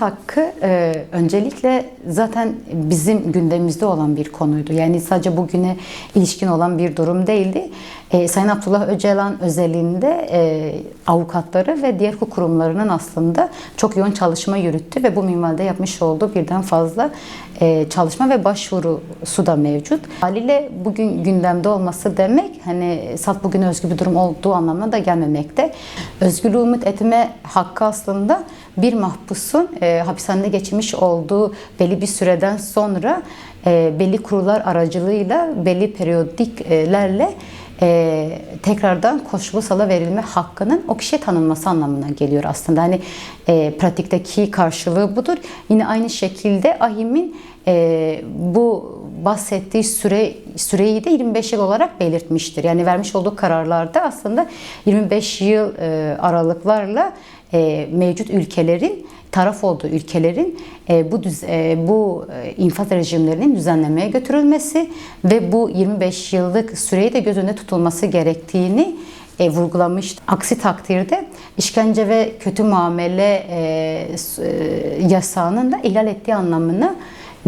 Hakkı e, öncelikle zaten bizim gündemimizde olan bir konuydu. Yani sadece bugüne ilişkin olan bir durum değildi. E, Sayın Abdullah Öcalan özelliğinde e, avukatları ve diğer hukuk kurumlarının aslında çok yoğun çalışma yürüttü ve bu minvalde yapmış olduğu birden fazla e, çalışma ve başvurusu da mevcut. Haliyle bugün gündemde olması demek hani salt bugün özgü bir durum olduğu anlamına da gelmemekte. Özgürlüğü umut etme hakkı aslında bir mahpusun e, hapishanede geçirmiş olduğu belli bir süreden sonra e, belli kurullar aracılığıyla belli periyodiklerle e, tekrardan koşulu sala verilme hakkının o kişiye tanınması anlamına geliyor aslında. Hani e, pratikteki karşılığı budur. Yine aynı şekilde AHİM'in e, bu bahsettiği süre süreyi de 25 yıl olarak belirtmiştir. Yani vermiş olduğu kararlarda aslında 25 yıl e, aralıklarla e, mevcut ülkelerin taraf olduğu ülkelerin e, bu düz, e, bu e, infaz rejimlerinin düzenlemeye götürülmesi ve bu 25 yıllık süreyi de göz önünde tutulması gerektiğini e, vurgulamış. Aksi takdirde işkence ve kötü muamele e, e, yasağının da ihlal ettiği anlamına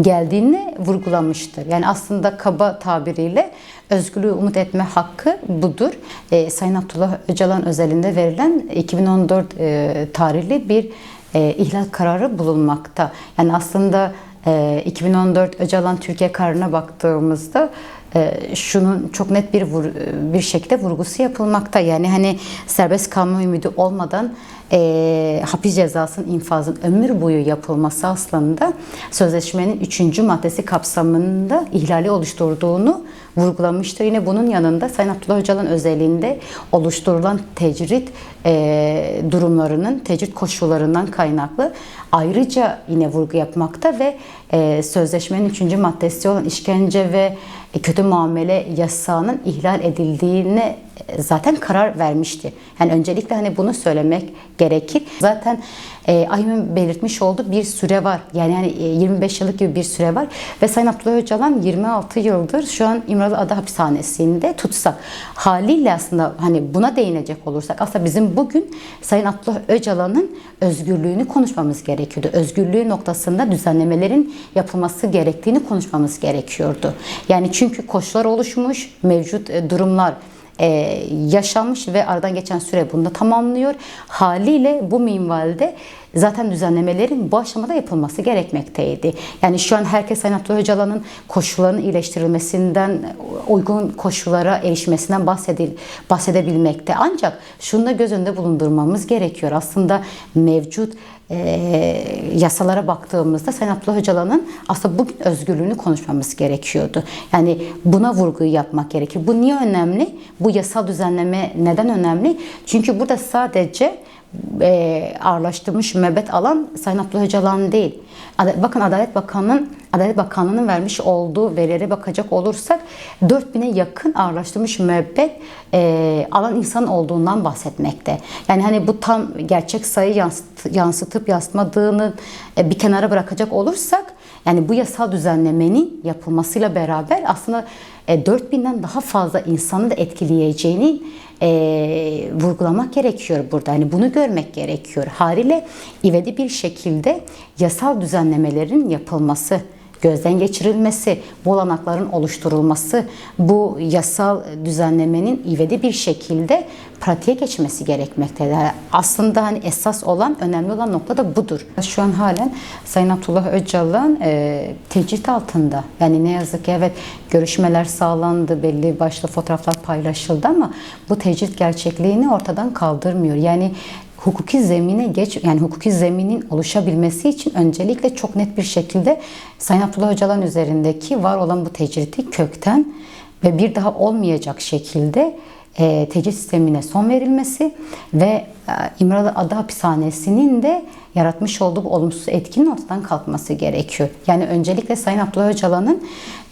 geldiğini vurgulamıştır. Yani aslında kaba tabiriyle özgürlüğü umut etme hakkı budur. E, Sayın Abdullah Öcalan özelinde verilen 2014 e, tarihli bir e, ihlal kararı bulunmakta. Yani aslında e, 2014 Öcalan Türkiye kararına baktığımızda e, şunun çok net bir vur, bir şekilde vurgusu yapılmakta. Yani hani serbest kalma ümidi olmadan e, hapis cezasının infazın ömür boyu yapılması aslında sözleşmenin 3. maddesi kapsamında ihlali oluşturduğunu vurgulamıştır. Yine bunun yanında Sayın Abdullah Öcalan özelliğinde oluşturulan tecrit e, durumlarının, tecrit koşullarından kaynaklı ayrıca yine vurgu yapmakta ve e, sözleşmenin 3. maddesi olan işkence ve kötü muamele yasağının ihlal edildiğine zaten karar vermişti. Yani öncelikle hani bunu söylemek gerekir. Zaten e, AYM'in belirtmiş olduğu bir süre var. Yani e, 25 yıllık gibi bir süre var ve Sayın Abdullah Öcalan 26 yıldır şu an İmralı Ada Hapishanesi'nde tutsak. Haliyle aslında hani buna değinecek olursak aslında bizim bugün Sayın Abdullah Öcalan'ın özgürlüğünü konuşmamız gerekiyordu. Özgürlüğü noktasında düzenlemelerin yapılması gerektiğini konuşmamız gerekiyordu. Yani çünkü koşullar oluşmuş, mevcut e, durumlar e, yaşanmış ve aradan geçen süre bunu da tamamlıyor. Haliyle bu minvalde zaten düzenlemelerin bu aşamada yapılması gerekmekteydi. Yani şu an herkes Sayın Abdullah Öcalan'ın koşullarının iyileştirilmesinden, uygun koşullara erişmesinden bahsedil, bahsedebilmekte. Ancak şunu da göz önünde bulundurmamız gerekiyor. Aslında mevcut e, yasalara baktığımızda Sayın Abdullah Öcalan'ın aslında bugün özgürlüğünü konuşmamız gerekiyordu. Yani buna vurguyu yapmak gerekir. Bu niye önemli? Bu yasal düzenleme neden önemli? Çünkü burada sadece e, ağırlaştırmış müebbet alan Sayın Abdullah Öcalan değil. Ad- Bakın Adalet Bakanı'nın Adalet Bakanlığı'nın vermiş olduğu verilere bakacak olursak 4000'e yakın ağırlaştırmış müebbet e, alan insan olduğundan bahsetmekte. Yani hani bu tam gerçek sayı yansıt, yansıtıp yansıtmadığını e, bir kenara bırakacak olursak yani bu yasal düzenlemenin yapılmasıyla beraber aslında 4000'den daha fazla insanı da etkileyeceğini e, vurgulamak gerekiyor burada. Yani bunu görmek gerekiyor. Haliyle ivedi bir şekilde yasal düzenlemelerin yapılması gözden geçirilmesi, bu olanakların oluşturulması, bu yasal düzenlemenin ivedi bir şekilde pratiğe geçmesi gerekmektedir. Aslında hani esas olan, önemli olan nokta da budur. Şu an halen Sayın Abdullah Öcalan e, tecrit altında. Yani ne yazık ki evet görüşmeler sağlandı, belli başlı fotoğraflar paylaşıldı ama bu tecrit gerçekliğini ortadan kaldırmıyor. Yani hukuki zemine geç yani hukuki zeminin oluşabilmesi için öncelikle çok net bir şekilde Sayın Abdullah Öcalan üzerindeki var olan bu tecriti kökten ve bir daha olmayacak şekilde e, tecrit sistemine son verilmesi ve e, İmralı Ada Hapishanesi'nin de yaratmış olduğu bu olumsuz etkinin ortadan kalkması gerekiyor. Yani öncelikle Sayın Abdullah Öcalan'ın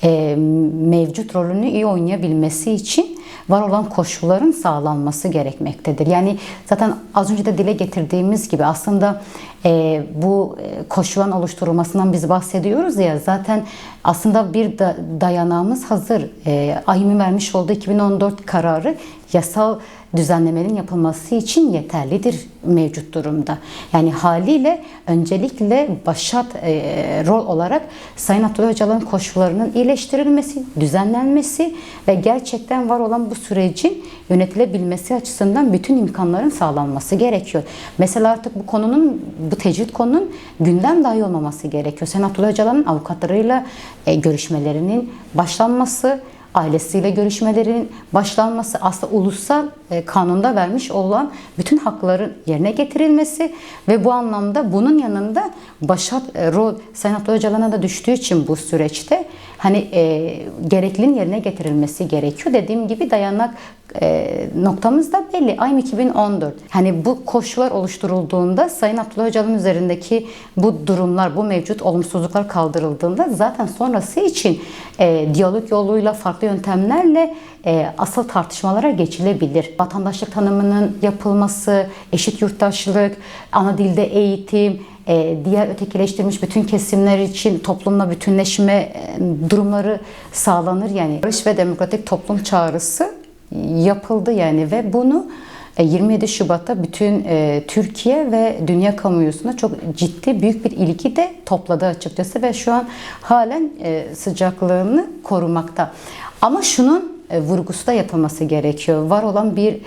e, mevcut rolünü iyi oynayabilmesi için var olan koşulların sağlanması gerekmektedir. Yani zaten az önce de dile getirdiğimiz gibi aslında e, bu e, koşulların oluşturulmasından biz bahsediyoruz ya zaten aslında bir da, dayanağımız hazır. E, AYİM'in vermiş olduğu 2014 kararı yasal düzenlemenin yapılması için yeterlidir mevcut durumda. Yani haliyle öncelikle başat e, rol olarak Sayın Abdullah Öcalan'ın koşullarının iyileştirilmesi, düzenlenmesi ve gerçekten var olan bu sürecin yönetilebilmesi açısından bütün imkanların sağlanması gerekiyor. Mesela artık bu konunun, bu tecrit konunun gündem dahi olmaması gerekiyor. Sayın Abdullah Öcalan'ın avukatlarıyla e, görüşmelerinin başlanması, ailesiyle görüşmelerin başlanması aslında ulusal e, kanunda vermiş olan bütün hakların yerine getirilmesi ve bu anlamda bunun yanında başat e, rol Abdullah Öcalan'a da düştüğü için bu süreçte hani e, gerekliliğin yerine getirilmesi gerekiyor. Dediğim gibi dayanak e, noktamız da belli. Ayım 2014. Hani bu koşullar oluşturulduğunda Sayın Abdullah Öcalan üzerindeki bu durumlar, bu mevcut olumsuzluklar kaldırıldığında zaten sonrası için e, diyalog yoluyla, farklı yöntemlerle e, asıl tartışmalara geçilebilir. Vatandaşlık tanımının yapılması, eşit yurttaşlık, ana dilde eğitim, e, diğer ötekileştirilmiş bütün kesimler için toplumla bütünleşme e, durumları sağlanır. Yani barış ve demokratik toplum çağrısı yapıldı yani ve bunu 27 Şubat'ta bütün e, Türkiye ve dünya kamuoyusunda çok ciddi büyük bir ilgi de topladı açıkçası ve şu an halen e, sıcaklığını korumakta. Ama şunun e, vurgusu da yapılması gerekiyor. Var olan bir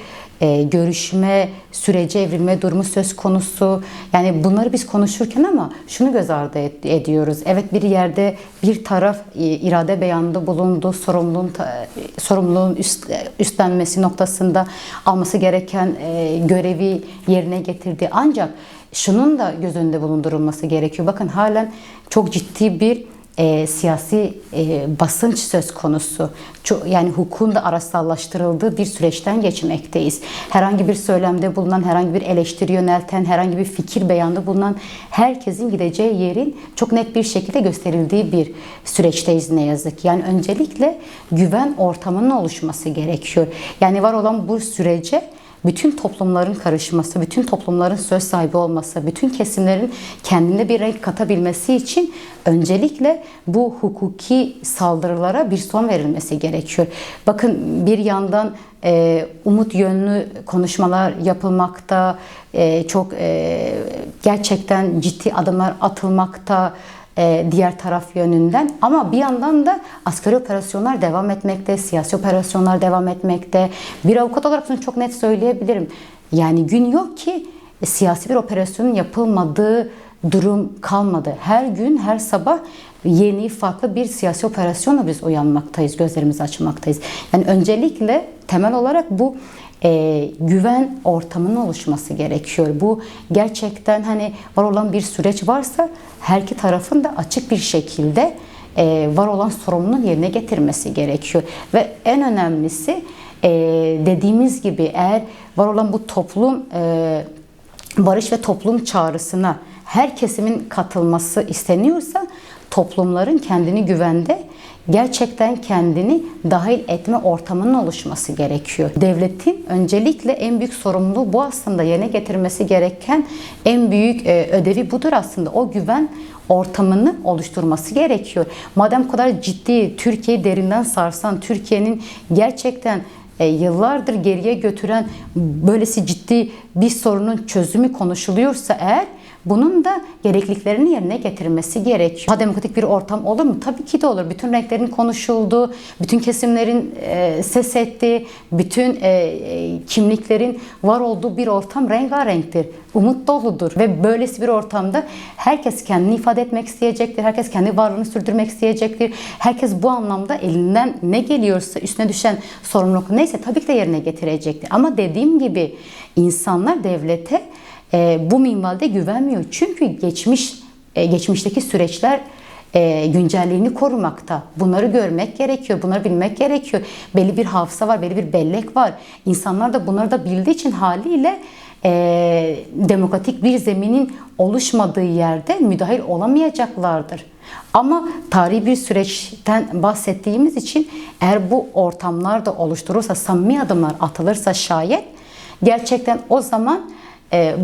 e, görüşme, sürece evrilme durumu söz konusu. Yani bunları biz konuşurken ama şunu göz ardı et, ediyoruz. Evet bir yerde bir taraf e, irade beyanında bulundu, sorumluluğun ta, sorumluluğun üst, üstlenmesi noktasında alması gereken e, görevi yerine getirdi. Ancak şunun da göz önünde bulundurulması gerekiyor. Bakın halen çok ciddi bir e, siyasi e, basınç söz konusu. Çok, yani hukukun da araçsallaştırıldığı bir süreçten geçmekteyiz. Herhangi bir söylemde bulunan, herhangi bir eleştiri yönelten, herhangi bir fikir beyanında bulunan herkesin gideceği yerin çok net bir şekilde gösterildiği bir süreçteyiz ne yazık. Yani öncelikle güven ortamının oluşması gerekiyor. Yani var olan bu sürece bütün toplumların karışması, bütün toplumların söz sahibi olması, bütün kesimlerin kendine bir renk katabilmesi için öncelikle bu hukuki saldırılara bir son verilmesi gerekiyor. Bakın bir yandan e, umut yönlü konuşmalar yapılmakta, e, çok e, gerçekten ciddi adımlar atılmakta, e, diğer taraf yönünden ama bir yandan da askeri operasyonlar devam etmekte, siyasi operasyonlar devam etmekte. Bir avukat olarak bunu çok net söyleyebilirim. Yani gün yok ki siyasi bir operasyonun yapılmadığı durum kalmadı. Her gün, her sabah yeni, farklı bir siyasi operasyonla biz uyanmaktayız, gözlerimizi açmaktayız. Yani öncelikle temel olarak bu e, güven ortamının oluşması gerekiyor. Bu gerçekten hani var olan bir süreç varsa her iki tarafın da açık bir şekilde e, var olan sorumluluğun yerine getirmesi gerekiyor. Ve en önemlisi e, dediğimiz gibi eğer var olan bu toplum e, barış ve toplum çağrısına her kesimin katılması isteniyorsa toplumların kendini güvende gerçekten kendini dahil etme ortamının oluşması gerekiyor. Devletin öncelikle en büyük sorumluluğu bu aslında yerine getirmesi gereken en büyük e, ödevi budur aslında. O güven ortamını oluşturması gerekiyor. Madem kadar ciddi Türkiye'yi derinden sarsan, Türkiye'nin gerçekten e, yıllardır geriye götüren böylesi ciddi bir sorunun çözümü konuşuluyorsa eğer bunun da gerekliliklerini yerine getirmesi gerekiyor. Daha demokratik bir ortam olur mu? Tabii ki de olur. Bütün renklerin konuşulduğu, bütün kesimlerin e, ses ettiği, bütün e, e, kimliklerin var olduğu bir ortam rengarenktir. Umut doludur ve böylesi bir ortamda herkes kendini ifade etmek isteyecektir. Herkes kendi varlığını sürdürmek isteyecektir. Herkes bu anlamda elinden ne geliyorsa üstüne düşen sorumluluk neyse tabii ki de yerine getirecektir. Ama dediğim gibi insanlar devlete e, bu minvalde güvenmiyor. Çünkü geçmiş e, geçmişteki süreçler e, güncelliğini korumakta. Bunları görmek gerekiyor, bunları bilmek gerekiyor. Belli bir hafıza var, belli bir bellek var. İnsanlar da bunları da bildiği için haliyle e, demokratik bir zeminin oluşmadığı yerde müdahil olamayacaklardır. Ama tarihi bir süreçten bahsettiğimiz için eğer bu ortamlar da oluşturursa, samimi adımlar atılırsa şayet gerçekten o zaman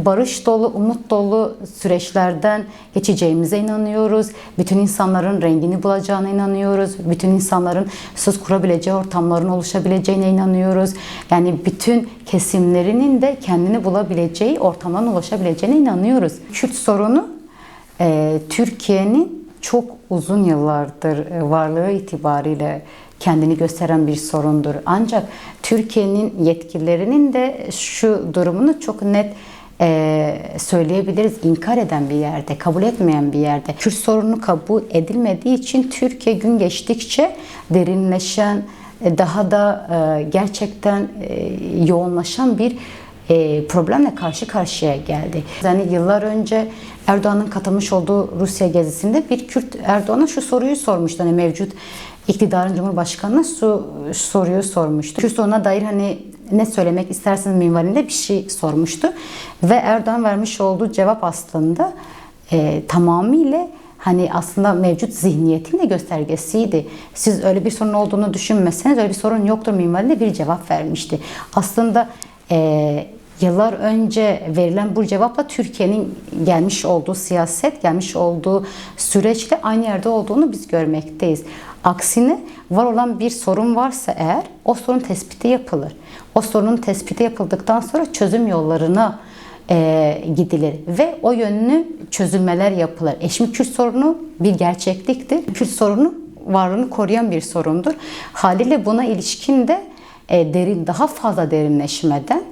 barış dolu, umut dolu süreçlerden geçeceğimize inanıyoruz. Bütün insanların rengini bulacağına inanıyoruz. Bütün insanların söz kurabileceği ortamların oluşabileceğine inanıyoruz. Yani bütün kesimlerinin de kendini bulabileceği ortamdan ulaşabileceğine inanıyoruz. Kürt sorunu e, Türkiye'nin çok uzun yıllardır e, varlığı itibariyle kendini gösteren bir sorundur. Ancak Türkiye'nin yetkililerinin de şu durumunu çok net e, söyleyebiliriz. İnkar eden bir yerde, kabul etmeyen bir yerde. Kürt sorunu kabul edilmediği için Türkiye gün geçtikçe derinleşen, e, daha da e, gerçekten e, yoğunlaşan bir e, problemle karşı karşıya geldi. Yani yıllar önce Erdoğan'ın katılmış olduğu Rusya gezisinde bir Kürt Erdoğan'a şu soruyu sormuştu. Hani mevcut iktidarın Cumhurbaşkanı'na şu soruyu sormuştu. Kürt sorununa dair hani ne söylemek istersiniz minvalinde bir şey sormuştu. Ve Erdoğan vermiş olduğu cevap aslında e, tamamıyla hani aslında mevcut zihniyetin de göstergesiydi. Siz öyle bir sorun olduğunu düşünmeseniz öyle bir sorun yoktur minvalinde bir cevap vermişti. Aslında e, yıllar önce verilen bu cevapla Türkiye'nin gelmiş olduğu siyaset, gelmiş olduğu süreçle aynı yerde olduğunu biz görmekteyiz. Aksine var olan bir sorun varsa eğer o sorun tespiti yapılır. O sorunun tespiti yapıldıktan sonra çözüm yollarına e, gidilir ve o yönlü çözülmeler yapılır. E Kürt sorunu bir gerçekliktir. Kürt sorunu varlığını koruyan bir sorundur. Haliyle buna ilişkin de e, derin daha fazla derinleşmeden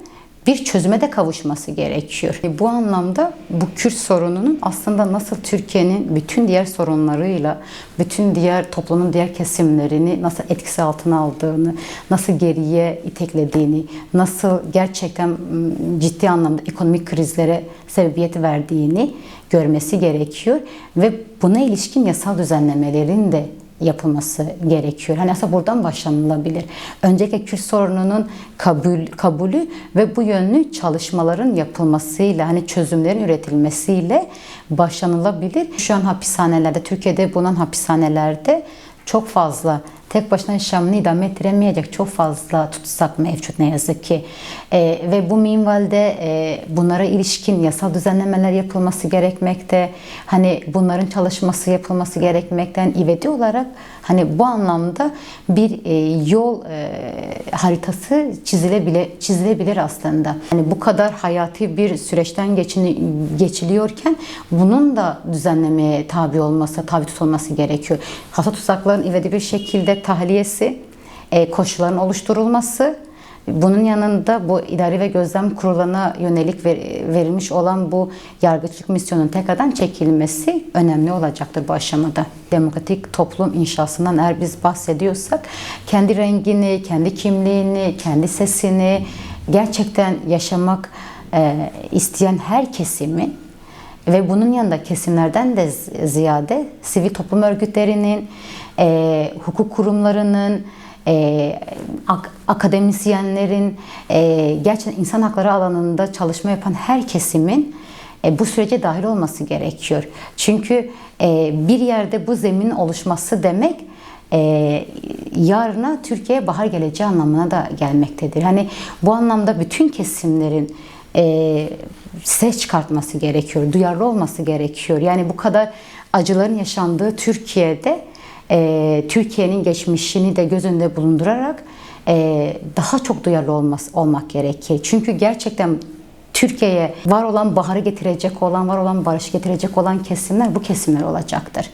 bir çözüme de kavuşması gerekiyor. E, Bu anlamda bu Kürt sorununun aslında nasıl Türkiye'nin bütün diğer sorunlarıyla, bütün diğer toplumun diğer kesimlerini nasıl etkisi altına aldığını, nasıl geriye iteklediğini, nasıl gerçekten ciddi anlamda ekonomik krizlere sebebiyet verdiğini görmesi gerekiyor ve buna ilişkin yasal düzenlemelerin de yapılması gerekiyor. Hani aslında buradan başlanılabilir. Öncelikle Kürt sorununun kabul, kabulü ve bu yönlü çalışmaların yapılmasıyla, hani çözümlerin üretilmesiyle başlanılabilir. Şu an hapishanelerde, Türkiye'de bulunan hapishanelerde çok fazla tek başına yaşamını idame ettiremeyecek çok fazla tutsak mevcut ne yazık ki. E, ve bu minvalde e, bunlara ilişkin yasal düzenlemeler yapılması gerekmekte. Hani bunların çalışması yapılması gerekmekten ivedi olarak hani bu anlamda bir e, yol e, haritası çizilebilir, çizilebilir aslında. Hani bu kadar hayati bir süreçten geçini, geçiliyorken bunun da düzenlemeye tabi olması, tabi tutulması gerekiyor. Hasta tutsakların ivedi bir şekilde tahliyesi, e, koşulların oluşturulması, bunun yanında bu idari ve gözlem kuruluna yönelik ver- verilmiş olan bu yargıçlık misyonun tekrardan çekilmesi önemli olacaktır bu aşamada. Demokratik toplum inşasından eğer biz bahsediyorsak kendi rengini, kendi kimliğini, kendi sesini gerçekten yaşamak e, isteyen her kesimi ve bunun yanında kesimlerden de ziyade sivil toplum örgütlerinin, e, hukuk kurumlarının, e, ak- akademisyenlerin, e, gerçekten insan hakları alanında çalışma yapan her kesimin e, bu sürece dahil olması gerekiyor. Çünkü e, bir yerde bu zeminin oluşması demek e, yarına Türkiye'ye bahar geleceği anlamına da gelmektedir. Hani bu anlamda bütün kesimlerin e, ses çıkartması gerekiyor, duyarlı olması gerekiyor. Yani bu kadar acıların yaşandığı Türkiye'de e, Türkiye'nin geçmişini de göz önünde bulundurarak e, daha çok duyarlı olması, olmak gerekir. Çünkü gerçekten Türkiye'ye var olan baharı getirecek olan, var olan barış getirecek olan kesimler bu kesimler olacaktır.